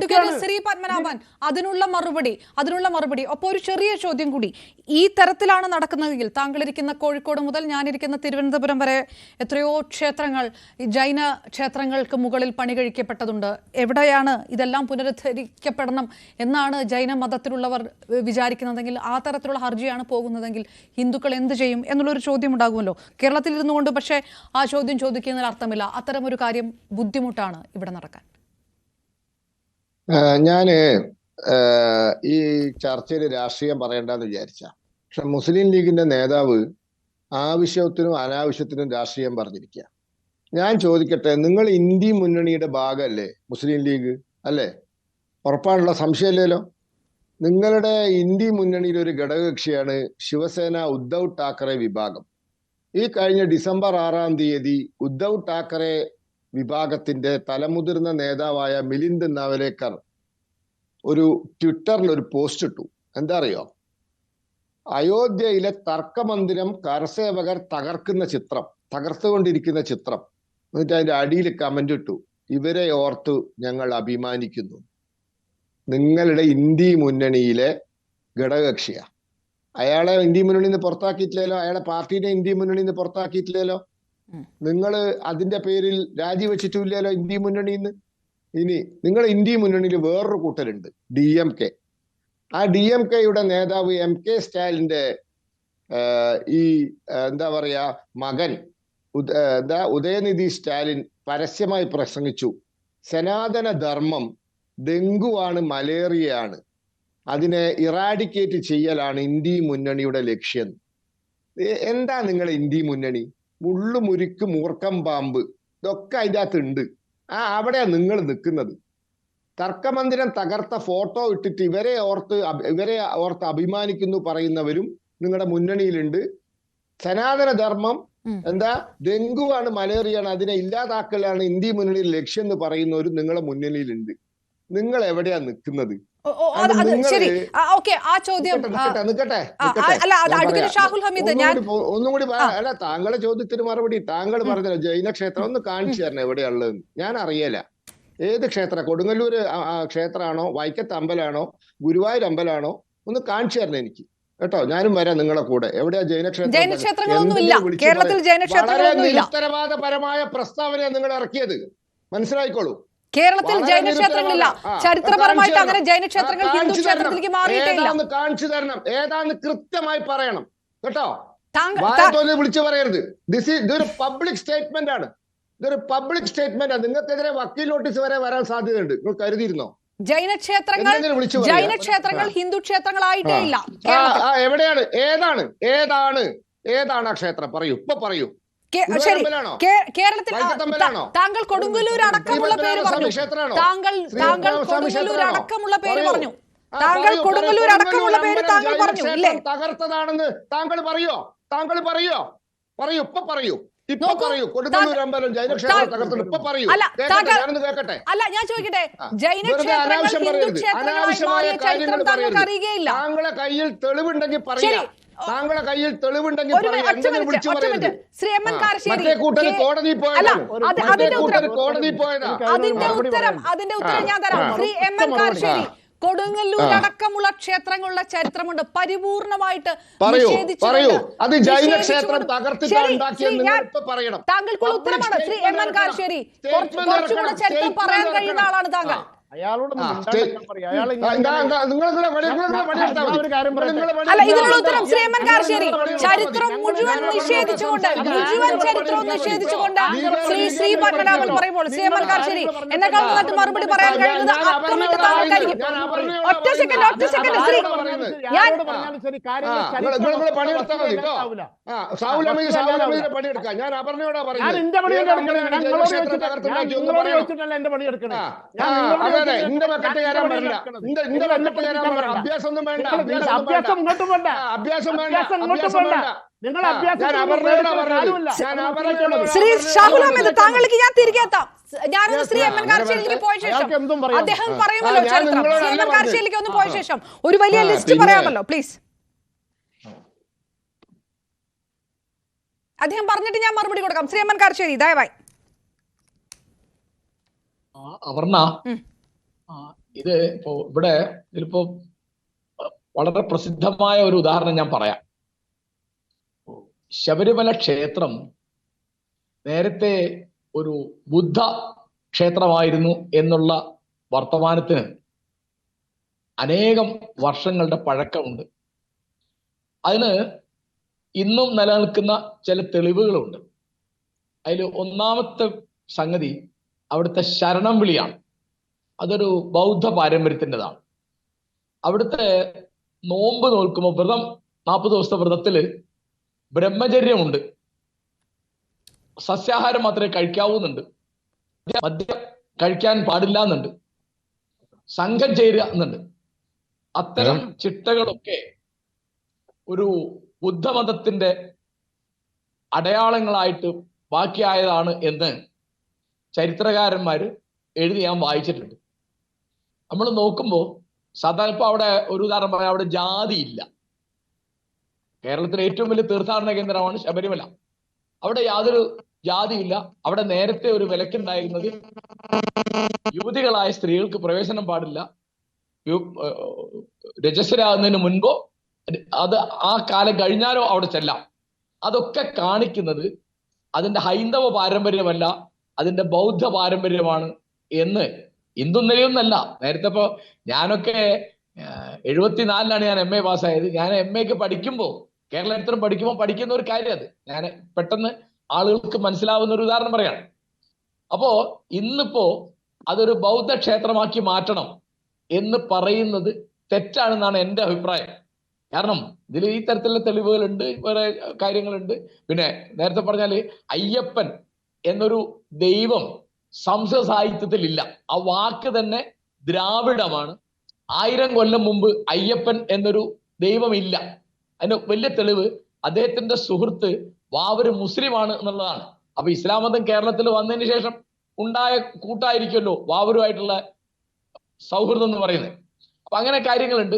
Advocate Shri Padmanabhan അതിനുള്ള മറുപടി അതിനുള്ള മറുപടി. അപ്പൊ ഒരു ചെറിയ ചോദ്യം കൂടി. ഈ തരത്തിലാണ് നടക്കുന്നതെങ്കിൽ താങ്കൾ ഇരിക്കുന്ന കോഴിക്കോട് മുതൽ ഞാനിരിക്കുന്ന തിരുവനന്തപുരം വരെ എത്രയോ ക്ഷേത്രങ്ങൾ ജൈന ക്ഷേത്രങ്ങൾക്ക് മുകളിൽ പണി കഴിക്കപ്പെട്ടതുണ്ട്. എവിടെയാണ് ഇതെല്ലാം പുനരുദ്ധരിക്കപ്പെടണം എന്നാണ് ജൈന മതത്തിലുള്ളവർ വിചാരിക്കുന്നതെങ്കിൽ ആ തരത്തിലുള്ള ഹർജിയാണ് പോകുന്നതെങ്കിൽ ഹിന്ദുക്കൾ എന്ത് ചെയ്യും എന്നുള്ളൊരു ചോദ്യം ഉണ്ടാകുമല്ലോ കേരളത്തിൽ ഇരുന്നുകൊണ്ട് പക്ഷേ ആ ചോദ്യം ചോദിക്കുന്നതിൽ അർത്ഥമില്ല. അത്തരം ഒരു കാര്യം ബുദ്ധിമുട്ടാണ് ഇവിടെ നടക്കാൻ. ഞാൻ ഈ ചർച്ചയിൽ രാഷ്ട്രീയം പറയണ്ടെന്ന് വിചാരിച്ച. പക്ഷെ മുസ്ലിം ലീഗിന്റെ നേതാവ് ആവശ്യത്തിനും അനാവശ്യത്തിനും രാഷ്ട്രീയം പറഞ്ഞിരിക്കുക ഞാൻ ചോദിക്കട്ടെ നിങ്ങൾ ഇന്ത്യ മുന്നണിയുടെ ഭാഗമല്ലേ മുസ്ലിം ലീഗ്? അല്ലേ? ഉറപ്പാണല്ലോ സംശയമില്ലല്ലോ? നിങ്ങളുടെ ഇന്ത്യ മുന്നണിയിലെ ഒരു ഘടകകക്ഷിയാണ് ശിവസേന ഉദ്ധവ് താക്കറെ വിഭാഗം. ഈ കഴിഞ്ഞ ഡിസംബർ ആറാം തീയതി ഉദ്ധവ് ഠാക്കറെ വിഭാഗത്തിന്റെ തലമുതിർന്ന നേതാവായ മിലിന്ദ് നവലേക്കർ ഒരു ട്വിറ്ററിൽ ഒരു പോസ്റ്റ് ഇട്ടു. എന്താ അറിയോ? അയോധ്യയിലെ തർക്കമന്ദിരം കരസേവകർ തകർക്കുന്ന ചിത്രം തകർത്തുകൊണ്ടിരിക്കുന്ന ചിത്രം. എന്നിട്ട് അതിന്റെ അടിയിൽ കമന്റ് ഇട്ടു. ഇവരെ ഓർത്ത് ഞങ്ങൾ അഭിമാനിക്കുന്നു. നിങ്ങളുടെ ഇന്ത്യ മുന്നണിയിലെ ഘടകകക്ഷിയാ. അയാളെ ഇന്ത്യ മുന്നണിയിൽ നിന്ന് പുറത്താക്കിയിട്ടില്ലല്ലോ? അയാളെ പാർട്ടിയുടെ ഇന്ത്യ മുന്നണിയിൽ നിന്ന് പുറത്താക്കിയിട്ടില്ലല്ലോ? ഉം. നിങ്ങൾ അതിന്റെ പേരിൽ രാജിവെച്ചിട്ടില്ലല്ലോ ഇന്ത്യ മുന്നണിയിൽ നിന്ന് ഇനി നിങ്ങൾ ഇന്ത്യ മുന്നണിയിൽ വേറൊരു കൂട്ടരുണ്ട് ഡി എം കെ. ആ ഡി എം കെയുടെ നേതാവ് എം കെ സ്റ്റാലിന്റെ ഈ എന്താ പറയാ മകൻ എന്താ ഉദയനിധി സ്റ്റാലിൻ പരസ്യമായി പ്രസംഗിച്ചു. സനാതന ധർമ്മം ഡെങ്കുവാണ് മലേറിയയാണ്. അതിനെ ഇറാഡിക്കേറ്റ് ചെയ്യലാണ് ഇന്ത്യ മുന്നണിയുടെ ലക്ഷ്യം. എന്താ നിങ്ങൾ ഇന്ത്യ മുന്നണി? മുള്ളു മുരിക്ക് മൂർക്കം പാമ്പ് ഇതൊക്കെ അതിന്റെ അകത്തുണ്ട് ആ അവിടെയാണ് നിങ്ങൾ നിൽക്കുന്നത്. തർക്കമന്ദിരം തകർത്ത ഫോട്ടോ ഇട്ടിട്ട് ഇവരെ ഓർത്ത് ഇവരെ ഓർത്ത് അഭിമാനിക്കുന്നു പറയുന്നവരും നിങ്ങളുടെ മുന്നണിയിലുണ്ട്. സനാതന ധർമ്മം എന്താ? ഡെങ്കുവാണ് മലേറിയാണ് അതിനെ ഇല്ലാതാക്കലാണ് ഇന്ത്യ മുന്നണിയിൽ ലക്ഷ്യം എന്ന് പറയുന്നവരും നിങ്ങളുടെ മുന്നണിയിലുണ്ട്. നിങ്ങൾ എവിടെയാ നിൽക്കുന്നത്? ശരി. ഓക്കെ ആ ചോദ്യം. അല്ല അഡ്വക്കേറ്റ് ഷാഹുൽ ഹമീദ് ഞാൻ ഒന്നും കൂടി അല്ല താങ്കളുടെ ചോദ്യത്തിന് മറുപടി താങ്കൾ പറഞ്ഞ ജൈന ക്ഷേത്രം ഒന്ന് കാണിച്ചു തരണം എവിടെയുള്ളത് ഞാൻ അറിയല. ഏത് ക്ഷേത്ര? ആ ക്ഷേത്രമാണോ വൈക്കത്ത് അമ്പലാണോ ഗുരുവായൂർ അമ്പലാണോ ഒന്ന് കാണിച്ചു തരണം എനിക്ക്. കേട്ടോ ഞാനും വരാം നിങ്ങളെ കൂടെ. എവിടെയാ ജൈനക്ഷേത്രം? ജൈനക്ഷേത്രങ്ങളൊന്നുമില്ല ഇല്ല. കേരളത്തിൽ ജൈനക്ഷേത്രങ്ങളൊന്നുമില്ല ഉത്തരവാദപരമായ പ്രസ്താവനയാണ് നിങ്ങൾ ഇറക്കിയത്. മനസ്സിലായിക്കോളൂ. കേരളത്തിൽ ജൈനക്ഷേത്രങ്ങളില്ല ജൈന ക്ഷേത്രങ്ങളില്ല. ചരിത്രപരമായിട്ട് അങ്ങനെ ജൈനക്ഷേത്രങ്ങൾ ജൈന ക്ഷേത്രങ്ങൾ ഹിന്ദു ക്ഷേത്രത്തിലേക്ക് മാറിയിട്ടില്ല കാണിച്ചു തരണം. ഏതാന്ന് കൃത്യമായി പറയണം. കേട്ടോ? വിളിച്ചു പറയരുത്. ദിസ് ഇതൊരു പബ്ലിക് സ്റ്റേറ്റ്മെന്റ് ആണ്. ഇതൊരു പബ്ലിക് സ്റ്റേറ്റ്മെന്റ് ആണ്. നിങ്ങൾക്കെതിരെ വക്കീൽ നോട്ടീസ് വരെ വരാൻ സാധ്യതയുണ്ട്. നിങ്ങൾ കരുതിയിരുന്നോ? ജൈന ക്ഷേത്രങ്ങൾ. ജൈന ക്ഷേത്രങ്ങൾ ഹിന്ദു ക്ഷേത്രങ്ങളായിട്ടേ ഇല്ല. എവിടെയാണ്? ഏതാണ്? ഏതാണ്? ഏതാണ് ആ ക്ഷേത്രം? പറയൂ. ഇപ്പൊ പറയൂ. ശരി കേരളത്തിൽ താങ്കൾ കൊടുങ്ങല്ലൂർ അടക്കമുള്ള പേര് പറഞ്ഞു. താങ്കൾ താങ്കൾ കൊടുങ്ങല്ലൂർ അടക്കമുള്ള പേര് പറഞ്ഞു. താങ്കൾ കൊടുങ്ങല്ലൂർ അടക്കമുള്ള പേര് താങ്കൾ പറഞ്ഞു അല്ലേ ഇല്ലേ? തകർത്തതാണെന്ന് താങ്കൾ പറയോ? താങ്കൾ പറയോ? പറയൂ. ഇപ്പൊ പറയൂ. അല്ല, ഞാൻ ചോദിക്കട്ടെ? ജൈന ക്ഷേത്രങ്ങൾ ഹിന്ദു ക്ഷേത്രങ്ങളായി മാറിയ ചരിത്രം താങ്കൾക്ക് അറിയുകയില്ല. താങ്കളെ കയ്യിൽ തെളിവുണ്ടെങ്കിൽ പറയാ ശരി. താങ്കളെ കയ്യിൽ തെളിവുണ്ടെങ്കിൽ. ശ്രീ എം എൻ കാരശ്ശേരി, കൂട്ടര് കോടതി ഉത്തരം- കോടതി പോയതാ. അതിന്റെ ഉത്തരം. അതിന്റെ ഉത്തരം ഞാൻ തരാം. Shri M N Karassery Kodungallur. അടക്കമുള്ള ക്ഷേത്രങ്ങളുടെ ചരിത്രമുണ്ട്. പരിപൂർണമായിട്ട് താങ്കൾക്കുള്ള ഉത്തരമാണ്. ശ്രീ എം എൻ കാരശ്ശേരി കുറച്ചുകൂടെ ചരിത്രം പറയാൻ കഴിയുന്ന ആളാണ് താങ്കൾ. അയാളോട് അല്ല ഇതിനുള്ള ഉത്തരം ശ്രീമൻ എടുത്താൽ ചരിത്രം മുഴുവൻ നിഷേധിച്ചുകൊണ്ട് മുഴുവൻ ചരിത്രവും നിഷേധിച്ചുകൊണ്ട് ശ്രീ ശ്രീ പത്മനാഭൻ പറയുമ്പോൾ ശ്രീമൻ നിങ്ങൾ എന്നെക്കാൾ നന്നായിട്ട് മറുപടി പറയാൻ കഴിയുന്നത് ഞാൻ ഞാൻ അപർണയോടാ ഒറ്റ സെക്കൻഡ് ഒറ്റ സെക്കൻഡ് ഞാൻ ശ്രീ വസ്തുത പണിയെടുക്കാം ഞാൻ അപർണയോടാ ഞാൻ പറയുന്നത് എന്റെ പണി ഏത് എടുക്കണം. ഞാൻ ജൈന നിങ്ങളോട് ക്ഷേത്രം ഞാൻ തകർത്തുണ്ടാക്കി ഒന്ന് നിങ്ങളോട് പറയണം. ചോദിച്ചിട്ടല്ല എന്റെ പണി എടുക്കണേ. ആ, ഞാൻ അതെ അതെ. ചോദിച്ചിട്ട് ഇന്റെ ഞാൻ വെക്കട്ട് എന്റെ കയറാൻ പറ്റില്ല. ഇന്റെ ഇന്റെ എന്നെ കയറാൻ പറ്റില്ല അഭ്യാസം ഒന്നും വേണ്ട. അഭ്യാസം വേണ്ട. ഇങ്ങോട്ടും വേണ്ട. അഭ്യാസം വേണ്ട. അഭ്യാസം വേണ്ട. നിങ്ങൾ ശ്രീ ഷാഹുൽ അഹമ്മദ് താങ്കൾക്ക് ഞാൻ തിരികെ എത്താം. ഞാനൊന്ന് ശ്രീ എം എൻ ആ, പോയ ശേഷം. അദ്ദേഹം. പറയുമല്ലോ ചരിത്രം. ശ്രീ എം എൻ പറഞ്ഞത്. ഒന്ന് പോയ ശേഷം. ഒരു വലിയ ലിസ്റ്റ് പറയാമല്ലോ പ്ലീസ്. അദ്ദേഹം പറഞ്ഞിട്ട് ഞാൻ മറുപടി കൊടുക്കാം. ശ്രീ എം എൻ കാർഷേരി ദയവായി. ആ, ഇത് ഇപ്പോ ഇവിടെ ഇതിലിപ്പോ വളരെ പ്രസിദ്ധമായ ഒരു ഉദാഹരണം ഞാൻ പറയാം. ശബരിമല ക്ഷേത്രം നേരത്തെ ഒരു ബുദ്ധ ക്ഷേത്രമായിരുന്നു എന്നുള്ള വർത്തമാനത്തിന് അനേകം വർഷങ്ങളുടെ പഴക്കമുണ്ട്. അതിന് ഇന്നും നിലനിൽക്കുന്ന ചില തെളിവുകളുണ്ട്. അതിൽ ഒന്നാമത്തെ സംഗതി അവിടുത്തെ ശരണം വിളിയാണ്. അതൊരു ബൗദ്ധ പാരമ്പര്യത്തിന്റെതാണ്. അവിടുത്തെ നോമ്പ് നോൽക്കുമ്പോൾ വ്രതം നാൽപ്പത് ദിവസത്തെ വ്രതത്തിൽ ബ്രഹ്മചര്യമുണ്ട്. സസ്യാഹാരം മാത്രമേ കഴിക്കാവൂന്നുണ്ട്. മദ്യം കഴിക്കാൻ പാടില്ല എന്നുണ്ട് സംഘം ചേരുക എന്നുണ്ട്. അത്തരം ചിട്ടകളൊക്കെ ഒരു ബുദ്ധമതത്തിന്റെ അടയാളങ്ങളായിട്ട് ബാക്കിയായതാണ് എന്ന് ചരിത്രകാരന്മാർ എഴുതി ഞാൻ വായിച്ചിട്ടുണ്ട്. നമ്മൾ നോക്കുമ്പോൾ സാധാരണ ഇപ്പൊ അവിടെ ഒരു ഉദാഹരണം പറയാം അവിടെ ജാതിയില്ല. ഇല്ല കേരളത്തിലെ ഏറ്റവും വലിയ തീർത്ഥാടന കേന്ദ്രമാണ് ശബരിമല. അവിടെ യാതൊരു ജാതിയില്ല. അവിടെ നേരത്തെ ഒരു വിലക്കുണ്ടായിരുന്നത് യുവതികളായ സ്ത്രീകൾക്ക് പ്രവേശനം പാടില്ല. രജസ്വരാകുന്നതിന് മുൻപോ അത് ആ കാലം കഴിഞ്ഞാലോ അവിടെ ചെല്ലാം. അതൊക്കെ കാണിക്കുന്നത് അതിന്റെ ഹൈന്ദവ പാരമ്പര്യമല്ല അതിന്റെ ബൗദ്ധ പാരമ്പര്യമാണ് എന്ന് ഇന്നും നിലയൊന്നല്ല നേരത്തെ ഇപ്പോ ഞാനൊക്കെ എഴുപത്തിനാലിലാണ് ഞാൻ എം എ പാസ്സായത്. ഞാൻ എം എക്ക് പഠിക്കുമ്പോൾ കേരളത്തിലും പഠിക്കുമ്പോൾ പഠിക്കുന്ന ഒരു കാര്യം അത്. ഞാൻ പെട്ടെന്ന് ആളുകൾക്ക് മനസ്സിലാവുന്ന ഒരു ഉദാഹരണം പറയാം. അപ്പോ ഇന്നിപ്പോ അതൊരു ബൗദ്ധ ക്ഷേത്രമാക്കി മാറ്റണം എന്ന് പറയുന്നത് തെറ്റാണെന്നാണ് എന്റെ അഭിപ്രായം. കാരണം ഇതിൽ ഈ തരത്തിലുള്ള തെളിവുകളുണ്ട് വേറെ കാര്യങ്ങളുണ്ട്. പിന്നെ നേരത്തെ പറഞ്ഞാൽ അയ്യപ്പൻ എന്നൊരു ദൈവം സംസ്കൃത സാഹിത്യത്തിൽ ഇല്ല ആ വാക്ക് തന്നെ ദ്രാവിഡമാണ്. ആയിരം കൊല്ലം മുമ്പ് അയ്യപ്പൻ എന്നൊരു ദൈവമില്ല. അതിന് വലിയ തെളിവ് അദ്ദേഹത്തിന്റെ സുഹൃത്ത് വാവര് മുസ്ലിമാണ് എന്നുള്ളതാണ്. അപ്പൊ ഇസ്ലാം മതം കേരളത്തിൽ വന്നതിന് ശേഷം ഉണ്ടായ കൂട്ടായിരിക്കുമല്ലോ വാവരുമായിട്ടുള്ള സൗഹൃദം എന്ന് പറയുന്നത്. അപ്പൊ അങ്ങനെ കാര്യങ്ങളുണ്ട്.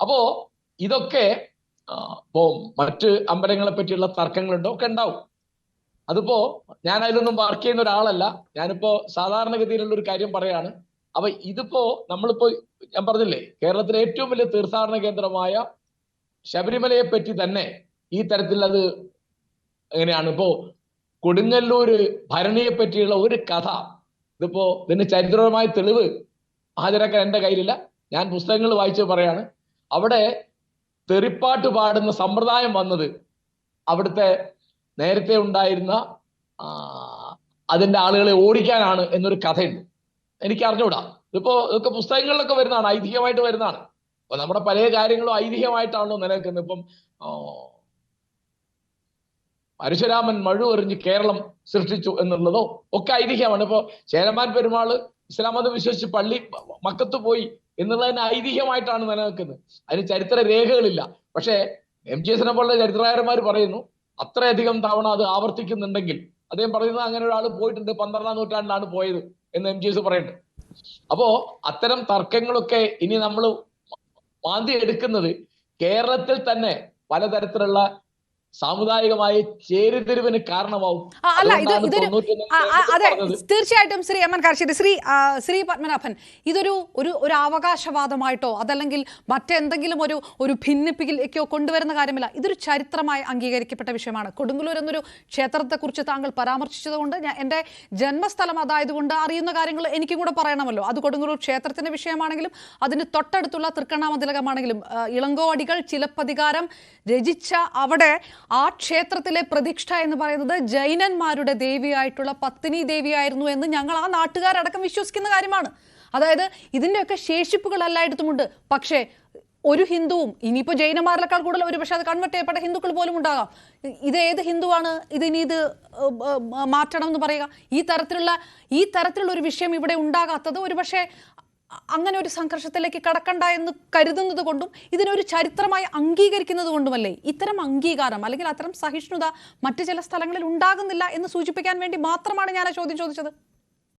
അപ്പോ ഇതൊക്കെ ഇപ്പോ മറ്റ് അമ്പലങ്ങളെ പറ്റിയുള്ള തർക്കങ്ങളുണ്ടോ? ഒക്കെ ഉണ്ടാവും. അതിപ്പോ ഞാൻ അതിലൊന്നും വർക്ക് ചെയ്യുന്ന ഒരാളല്ല. ഞാനിപ്പോ സാധാരണഗതിയിലുള്ള ഒരു കാര്യം പറയാണ്. അപ്പൊ ഇതിപ്പോ നമ്മളിപ്പോ ഞാൻ പറഞ്ഞില്ലേ കേരളത്തിലെ ഏറ്റവും വലിയ തീർത്ഥാടന കേന്ദ്രമായ ശബരിമലയെ പറ്റി തന്നെ ഈ തരത്തിൽ അത് എങ്ങനെയാണ്? ഇപ്പോ കൊടുങ്ങല്ലൂര് ഭരണിയെ പറ്റിയുള്ള ഒരു കഥ. ഇതിപ്പോ ഇതിന് ചരിത്രപരമായ തെളിവ് ഹാജരാക്കാൻ എന്റെ കയ്യിലില്ല. ഞാൻ പുസ്തകങ്ങൾ വായിച്ച് പറയാണ്. അവിടെ തെറിപ്പാട്ട് പാടുന്ന സമ്പ്രദായം വന്നത് അവിടുത്തെ നേരത്തെ ഉണ്ടായിരുന്ന അതിന്റെ ആളുകളെ ഓടിക്കാനാണ് എന്നൊരു കഥയുണ്ട്. എനിക്ക് അറിഞ്ഞുകൂടാ ഇതിപ്പോ ഇതൊക്കെ പുസ്തകങ്ങളിലൊക്കെ വരുന്നതാണ് ഐതിഹ്യമായിട്ട് വരുന്നതാണ്. അപ്പൊ നമ്മുടെ പല കാര്യങ്ങളും ഐതിഹ്യമായിട്ടാണല്ലോ നിലനിൽക്കുന്നത്. ഇപ്പം പരശുരാമൻ പരശുരാമൻ മഴുവെറിഞ്ഞ് കേരളം സൃഷ്ടിച്ചു എന്നുള്ളതോ ഒക്കെ ഐതിഹ്യമാണ്. ഇപ്പോ ചേരമാൻ പെരുമാൾ ഇസ്ലാം മതം വിശ്വസിച്ച് പള്ളി മക്കത്ത് പോയി എന്നുള്ളതിന് ഐതിഹ്യമായിട്ടാണ് നിലനിൽക്കുന്നത്. അതിന് ചരിത്ര രേഖകളില്ല. പക്ഷേ എം ജി എസിനെ പോലുള്ള ചരിത്രകാരന്മാർ പറയുന്നു അത്രയധികം തവണ അത് ആവർത്തിക്കുന്നുണ്ടെങ്കിൽ അദ്ദേഹം പറയുന്നത് അങ്ങനെ ഒരാൾ പോയിട്ടുണ്ട് പന്ത്രണ്ടാം നൂറ്റാണ്ടിലാണ് പോയത് എന്ന് എം ജി എസ് പറയുന്നുണ്ട്. അപ്പോ അത്തരം തർക്കങ്ങളൊക്കെ ഇനി നമ്മൾ മാന്തി എടുക്കുന്നത് കേരളത്തിൽ തന്നെ പലതരത്തിലുള്ള സാമുദായികമായ ചേരിതിരിവിന് കാരണമാവും. അല്ല ഇത് ഇതൊരു അതെ തീർച്ചയായിട്ടും ശ്രീ എം എൻ ശ്രീ ശ്രീ പത്മനാഭൻ ഇതൊരു ഒരു ഒരു അവകാശവാദമായിട്ടോ അതല്ലെങ്കിൽ മറ്റെന്തെങ്കിലും ഒരു ഒരു ഭിന്നിപ്പിക്കലേക്കോ കൊണ്ടുവരുന്ന കാര്യമില്ല. ഇതൊരു ചരിത്രമായി അംഗീകരിക്കപ്പെട്ട വിഷയമാണ്. കൊടുങ്ങല്ലൂർ എന്നൊരു ക്ഷേത്രത്തെക്കുറിച്ച് താങ്കൾ പരാമർശിച്ചതുകൊണ്ട് ഞാൻ എന്റെ ജന്മസ്ഥലം അതായതുകൊണ്ട് അറിയുന്ന കാര്യങ്ങൾ എനിക്കും കൂടെ പറയണമല്ലോ. അത് കൊടുങ്ങല്ലൂർ ക്ഷേത്രത്തിന്റെ വിഷയമാണെങ്കിലും അതിന് തൊട്ടടുത്തുള്ള തൃക്കണ്ണാമതിലകമാണെങ്കിലും ഇളങ്കോ അടികൾ ചിലപ്പതികാരം രചിച്ച അവിടെ ആ ക്ഷേത്രത്തിലെ പ്രതിഷ്ഠ എന്ന് പറയുന്നത് ജൈനന്മാരുടെ ദേവിയായിട്ടുള്ള പത്നി ദേവിയായിരുന്നു എന്ന് ഞങ്ങൾ ആ നാട്ടുകാരടക്കം വിശ്വസിക്കുന്ന കാര്യമാണ്. അതായത് ഇതിന്റെയൊക്കെ ശേഷിപ്പുകൾ എല്ലായിടത്തുമുണ്ട് പക്ഷേ ഒരു ഹിന്ദുവും ഇനിയിപ്പോൾ ജൈനമാരിലേക്കാൾ കൂടുതൽ ഒരു പക്ഷേ അത് കൺവെർട്ട് ചെയ്യപ്പെട്ട ഹിന്ദുക്കൾ പോലും ഉണ്ടാകാം. ഇത് ഏത് ഹിന്ദുവാണ്? ഇത് ഇനി ഇത് മാറ്റണം എന്ന് പറയുക? ഈ തരത്തിലുള്ള ഈ തരത്തിലുള്ള ഒരു വിഷയം ഇവിടെ ഉണ്ടാകാത്തത് ഒരു പക്ഷേ അങ്ങനെ ഒരു സംഘർഷത്തിലേക്ക് കടക്കണ്ട എന്ന് കരുതുന്നത് കൊണ്ടും ഇതിനൊരു ചരിത്രമായി അംഗീകരിക്കുന്നത് കൊണ്ടുമല്ലേ? ഇത്തരം അംഗീകാരം അല്ലെങ്കിൽ അത്തരം സഹിഷ്ണുത മറ്റു ചില സ്ഥലങ്ങളിൽ ഉണ്ടാകുന്നില്ല എന്ന് സൂചിപ്പിക്കാൻ വേണ്ടി മാത്രമാണ് ഞാൻ ആ ചോദ്യം ചോദിച്ചത്.